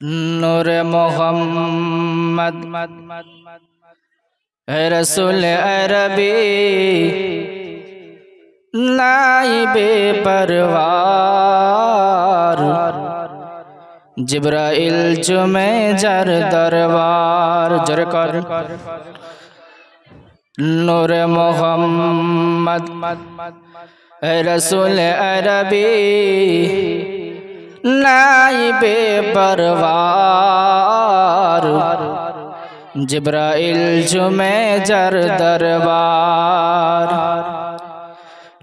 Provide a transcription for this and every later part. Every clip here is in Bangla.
নূর মোহাম্মদ রসুল আরবি, নাইবে পরওয়ার, জিব্রাইল জুমে যার দরবার, জোরে কর। নূর মোহাম্মদ রসুল আরবি নাইবে বেপরবার জিব্রাইল জুমে জর দরবার।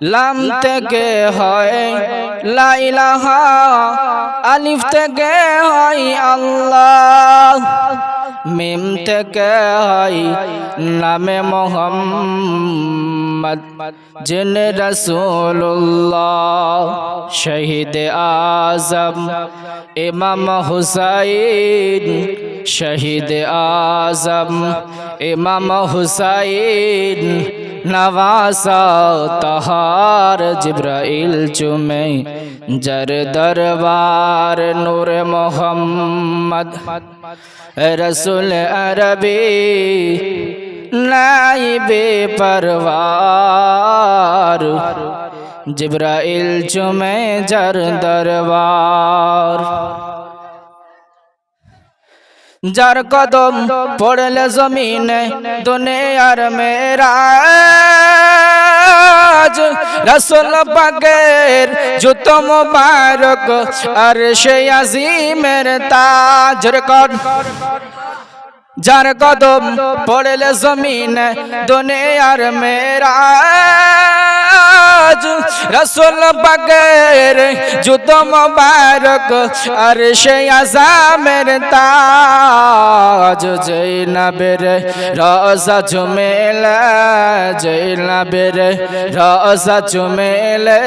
লাম থেকে হয় লাইলাহা আলিফ থেকে হয় আল্লাহ। মিম থেকে হয় নামে মোহাম্মদ জিন রসুল্লাহ শহীদ আজম ইমাম হুসাইন শহীদ আজম, ইমাম হুসাইন নওয়াসা তহার, জিব্রাইল চুমে জর দরবার নূর মোহাম্মদ, রসুল আরবি, নাইবে পরওয়ার, জিব্রাইল চুমে জর দরবার। যার কদম পড়লে জমিনে দুনিয়ার মেরাজ। রসুল পাকের জুত মুবারক আর সে আজিমের তাজ যার কদম পড়লে জমিনে দুনিয়ার মেরাজ। রসুল পাকের জুত মুবারক আর সে আজামের তাজ জৈনবের রসা চুমেলা জৈনবের রসা চুমেলে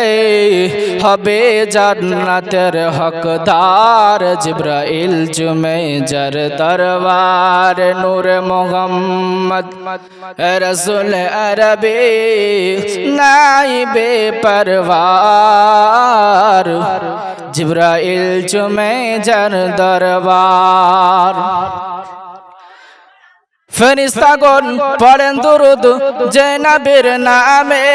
হবে জান্নাতের হকদার জিব্রাইল চুমে জর দরবার নূর মোহাম্মদ। রসুল আরবি নাইবে পরবার জিব্রাইল চুমে জর দরবার। ফেরিস্তাগণ পড়েন দুরুদ যে নবীর নামে।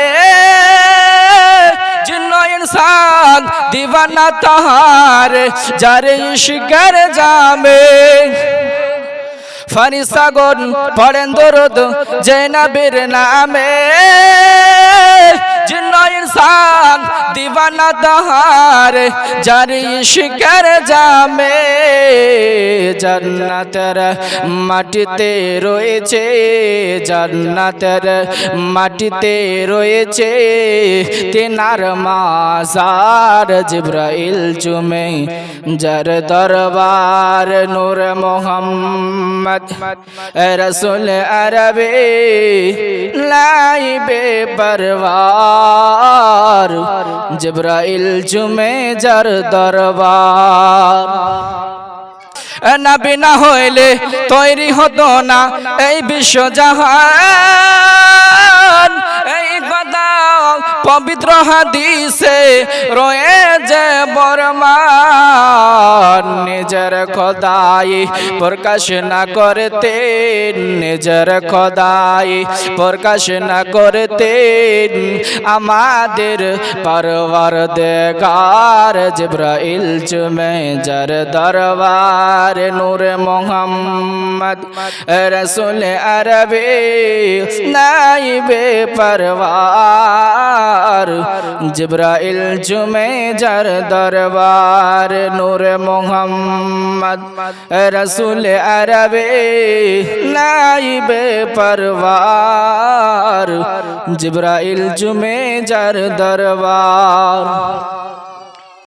ইনসান দিওয়ানা তাহার, যার ইশকের জামে। ফরিস্তাগণ পড়েন দরুদ যে নবীর নামে। জিন্ন ইনসান দিওয়ানা তাহার যার ইশকের জামে জান্নাতের মাটিতে রয়েছে, জান্নাতের মাটিতে রয়েছে তেনার মাজার, জিব্রাইল চুমে যার দরবার নূর মোহাম্মদ রসুল আরবে লাইবে পরবার জিব্রাইল চুমে যার দরবার না হইলে তৈরি হতো না এই বিশ্ব জাহান এই কথা পবিত্র হাদিসে রয়ে যে বরমান নিজের খোদাই, প্রকাশ না করতে নিজের খোদাই, প্রকাশ না করতে আমাদের পরবর দেগার জিব্রাইল চুমে জর দরবার নূর মোহাম্মদ, রসুল আরবি নাইবে পরবার, জিব্রাইল জুমে যার দরবার নূর মোহাম্মদ রসুল আরবে নাইবে পরবার জিব্রাইল জুমে যার দরবার।